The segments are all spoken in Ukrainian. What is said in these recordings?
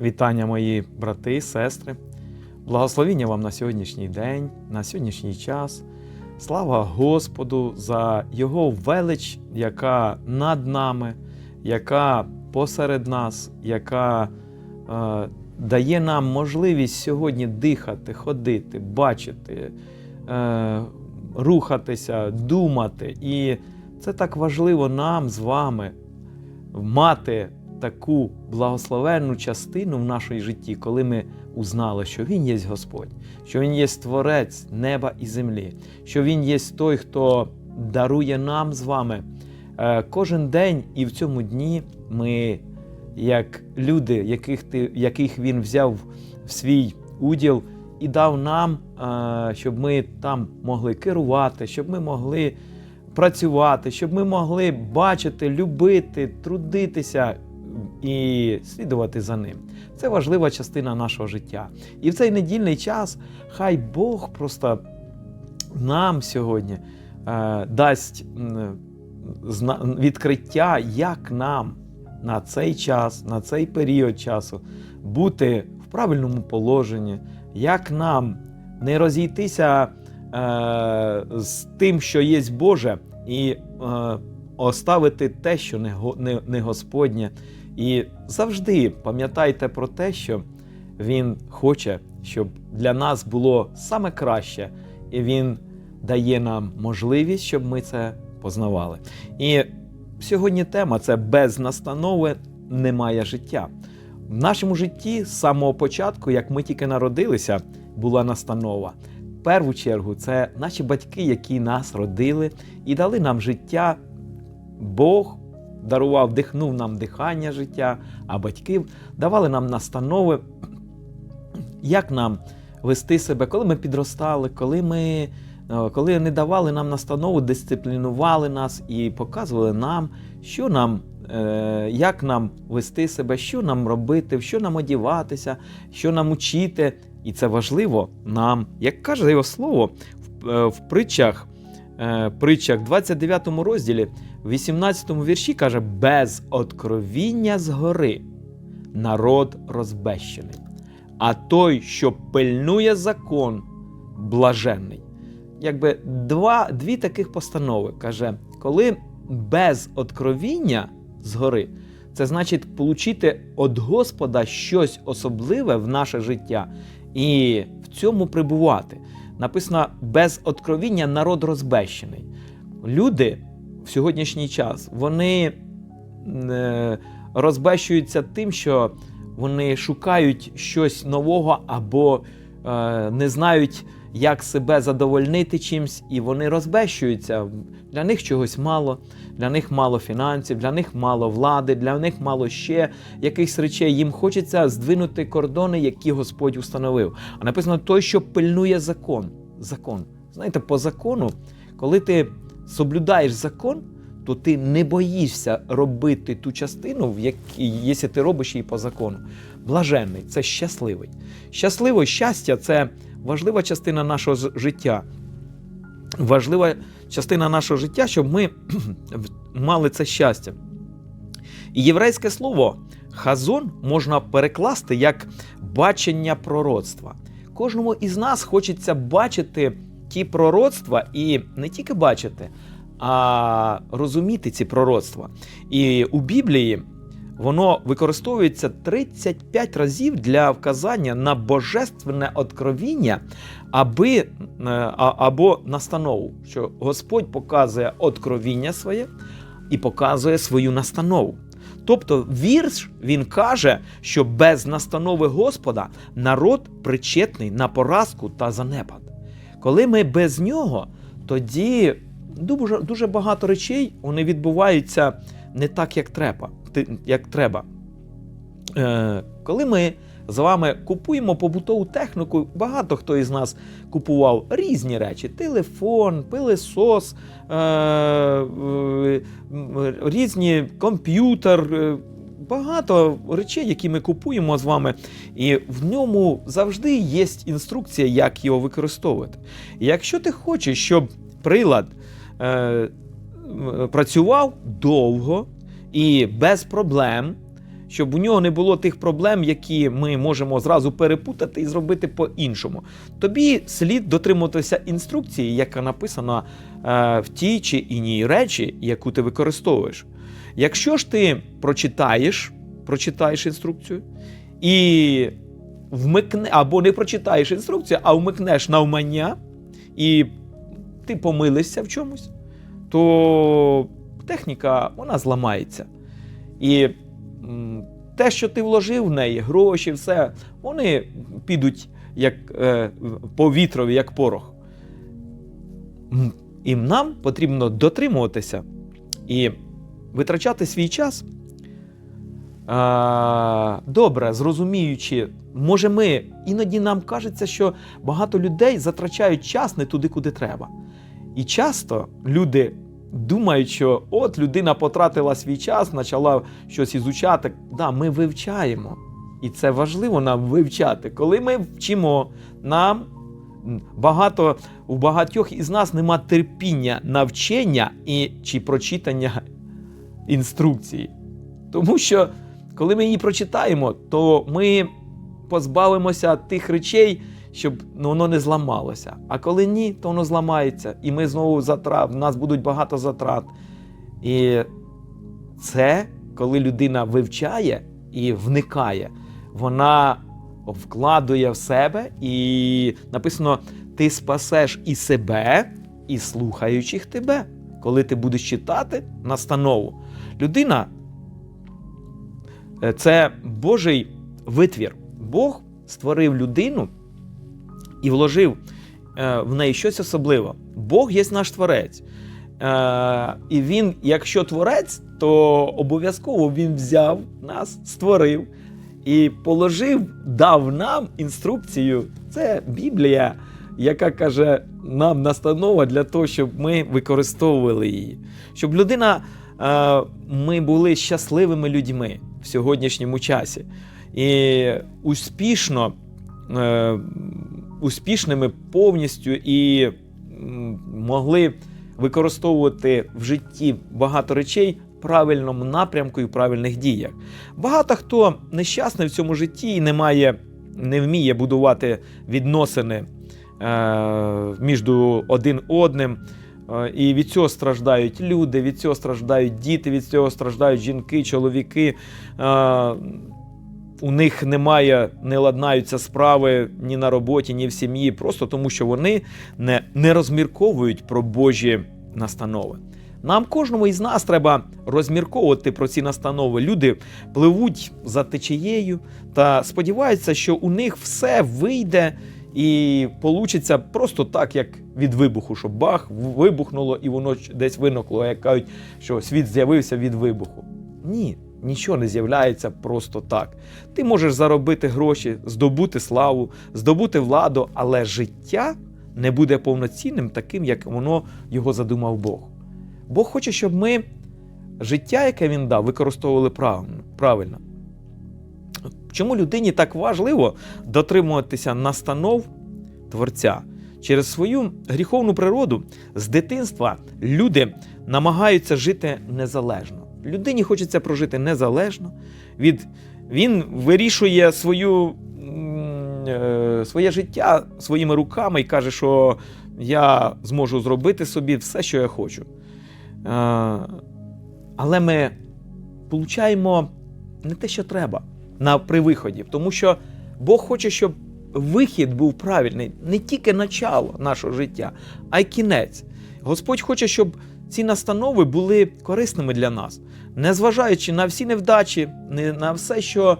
Вітання, мої брати сестри. Благословіння вам на сьогоднішній день, на сьогоднішній час. Слава Господу за Його велич, яка над нами, яка посеред нас, яка е, дає нам можливість сьогодні дихати, ходити, бачити, е, рухатися, думати. І це так важливо нам з вами мати таку благословенну частину в нашій житті, коли ми узнали, що Він є Господь, що Він є Творець неба і землі, що Він є той, хто дарує нам з вами е, кожен день, і в цьому дні ми, як люди, яких, ти, яких Він взяв в свій уділ і дав нам, е, щоб ми там могли керувати, щоб ми могли працювати, щоб ми могли бачити, любити, трудитися і слідувати за ним. Це важлива частина нашого життя. І в цей недільний час хай Бог просто нам сьогодні е, дасть відкриття, як нам на цей час, на цей період часу бути в правильному положенні, як нам не розійтися е, з тим, що є Боже, і е, оставити те, що не Господнє. І завжди пам'ятайте про те, що Він хоче, щоб для нас було саме краще, і Він дає нам можливість, щоб ми це познавали. І сьогодні тема це без настанови немає життя. В нашому житті з самого початку, як ми тільки народилися, була настанова. В першу чергу це наші батьки, які нас родили і дали нам життя. Бог дарував, дихнув нам дихання життя, а батьки давали нам настанови, як нам вести себе, коли ми підростали, коли ми. е, Коли не давали нам настанову, дисциплінували нас і показували нам, що нам, е, як нам вести себе, що нам робити, в що нам одіватися, що нам учити. І це важливо нам, як каже його слово в, е, притчах, притчах 29 розділі, в 18 вірші каже: без откровіння згори народ розбещений, а той, що пильнує закон, блаженний. Якби два, дві таких постанови каже, коли без откровіння згори, це значить отримати від Господа щось особливе в наше життя і в цьому прибувати. Написано без откровіння народ розбещений. Люди в сьогоднішній час вони е, розбещуються тим, що вони шукають щось нового або е, не знають, як себе задовольнити чимсь, і вони розбещуються. Для них чогось мало, для них мало фінансів, для них мало влади, для них мало ще якихось речей. Їм хочеться здвинути кордони, які Господь установив. А написано той, що пильнує закон. Закон. Знаєте, по закону, коли ти соблюдаєш закон, то ти не боїшся робити ту частину, в якій, якщо ти робиш її по закону. Блаженний це щасливий. Щасливо, щастя це важлива частина нашого життя. Важлива частина нашого життя, щоб ми мали це щастя. І єврейське слово хазон можна перекласти як бачення пророцтва. Кожному із нас хочеться бачити ті пророцтва і не тільки бачити, а розуміти ці пророцтва. І у Біблії воно використовується 35 разів для вказання на божественне откровіння, аби, е, або настанову, що Господь показує откровіння своє і показує свою настанову. Тобто вірш він каже, що без настанови Господа народ причетний на поразку та занепад. Коли ми без нього, тоді дуже, дуже багато речей вони відбуваються не так, як треба. Як треба. Е, коли ми з вами купуємо побутову техніку, багато хто із нас купував різні речі: телефон, пилесос, е, е, різні комп'ютер. е, Багато речей, які ми купуємо з вами, і в ньому завжди є інструкція, як його використовувати. І якщо ти хочеш, щоб прилад е, працював довго і без проблем, щоб у нього не було тих проблем, які ми можемо зразу перепутати і зробити по-іншому. Тобі слід дотримуватися інструкції, яка написана е, в тій чи іній речі, яку ти використовуєш. Якщо ж ти прочитаєш, прочитаєш інструкцію і вмикне, або не прочитаєш інструкцію, а вмикнеш навмання, і ти помилився в чомусь, то техніка вона зламається. І те, що ти вложив в неї, гроші, все, вони підуть як е, по вітрові, як порох. І нам потрібно дотримуватися і витрачати свій час. Добре, зрозуміючи, може, ми іноді нам кажеться, що багато людей затрачають час не туди, куди треба. І часто люди думають, що от людина потратила свій час, почала щось ізучати. Да, ми вивчаємо. І це важливо нам вивчати. Коли ми вчимо, нам багато у багатьох із нас нема терпіння навчання і чи прочитання інструкції. Тому що, коли ми її прочитаємо, то ми позбавимося тих речей, щоб ну, воно не зламалося. А коли ні, то воно зламається. І ми знову затрат, в нас будуть багато затрат. І це, коли людина вивчає і вникає, вона вкладує в себе, і написано: ти спасеш і себе, і слухаючих тебе, коли ти будеш читати настанову. Людина е, це Божий витвір. Бог створив людину і вложив е, в неї щось особливе. Бог є наш творець. Е, І він, якщо творець, то обов'язково він взяв нас, створив і положив, дав нам інструкцію. Це Біблія, яка каже нам настанова для того, щоб ми використовували її. Щоб людина, е, ми були щасливими людьми в сьогоднішньому часі. І успішно, успішними повністю і могли використовувати в житті багато речей в правильному напрямку і в правильних діях. Багато хто нещасний в цьому житті і не має, не вміє будувати відносини е, між один одним. Е, І від цього страждають люди, від цього страждають діти, від цього страждають жінки, чоловіки. У них немає, не ладнаються справи ні на роботі, ні в сім'ї, просто тому що вони не, не розмірковують про Божі настанови. Нам кожному із нас треба розмірковувати про ці настанови. Люди пливуть за течією та сподіваються, що у них все вийде і получиться просто так, як від вибуху, що бах, вибухнуло і воно десь виникло, як кажуть, що світ з'явився від вибуху. Ні, нічого не з'являється просто так. Ти можеш заробити гроші, здобути славу, здобути владу, але життя не буде повноцінним таким, як воно його задумав Бог. Бог хоче, щоб ми життя, яке він дав, використовували правильно. Чому людині так важливо дотримуватися настанов Творця? Через свою гріховну природу з дитинства люди намагаються жити незалежно. Людині хочеться прожити незалежно. Від, він вирішує свою, е, своє життя своїми руками і каже, що я зможу зробити собі все, що я хочу. Але ми получаємо не те, що треба на при виході, тому що Бог хоче, щоб вихід був правильний, не тільки начало нашого життя, а й кінець. Господь хоче, щоб ці настанови були корисними для нас, незважаючи на всі невдачі, на все, що е,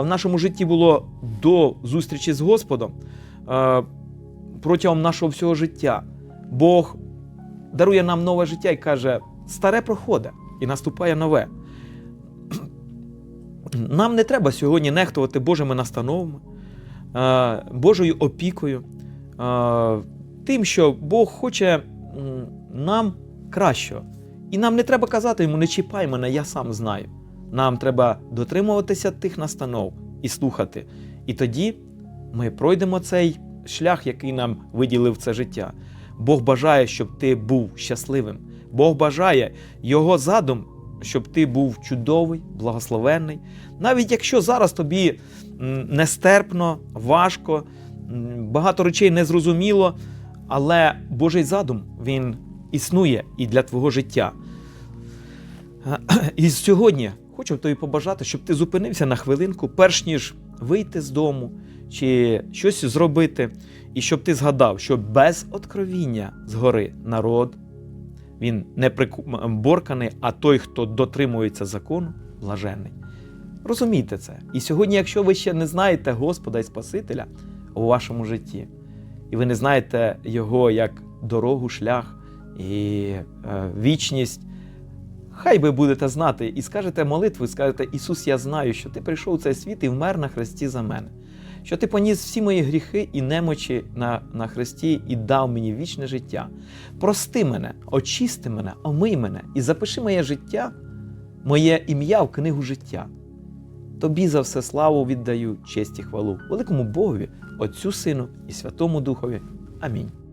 в нашому житті було до зустрічі з Господом е, протягом нашого всього життя. Бог дарує нам нове життя і каже: старе проходить і наступає нове. Нам не треба сьогодні нехтувати Божими настановами, е, Божою опікою, тим, що Бог хоче нам кращого. І нам не треба казати йому, не чіпай мене, я сам знаю. Нам треба дотримуватися тих настанов і слухати. І тоді ми пройдемо цей шлях, який нам виділив це життя. Бог бажає, щоб ти був щасливим. Бог бажає його задум, щоб ти був чудовий, благословенний. Навіть якщо зараз тобі нестерпно, важко, багато речей незрозуміло, але Божий задум він існує і для твого життя. І сьогодні хочу тобі побажати, щоб ти зупинився на хвилинку, перш ніж вийти з дому чи щось зробити, і щоб ти згадав, що без откровіння згори народ, він не приборканий, а той, хто дотримується закону, блаженний. Розумійте це. І сьогодні, якщо ви ще не знаєте Господа і Спасителя у вашому житті, і ви не знаєте Його як дорогу, шлях і е, вічність, хай ви будете знати і скажете молитву, і скажете, Ісус, я знаю, що ти прийшов у цей світ і вмер на хресті за мене, що ти поніс всі мої гріхи і немочі на, на хресті і дав мені вічне життя. Прости мене, очисти мене, омий мене і запиши моє життя, моє ім'я в книгу життя. Тобі за все славу віддаю, честь і хвалу, великому Богові, Отцю Сину і Святому Духові. Амінь.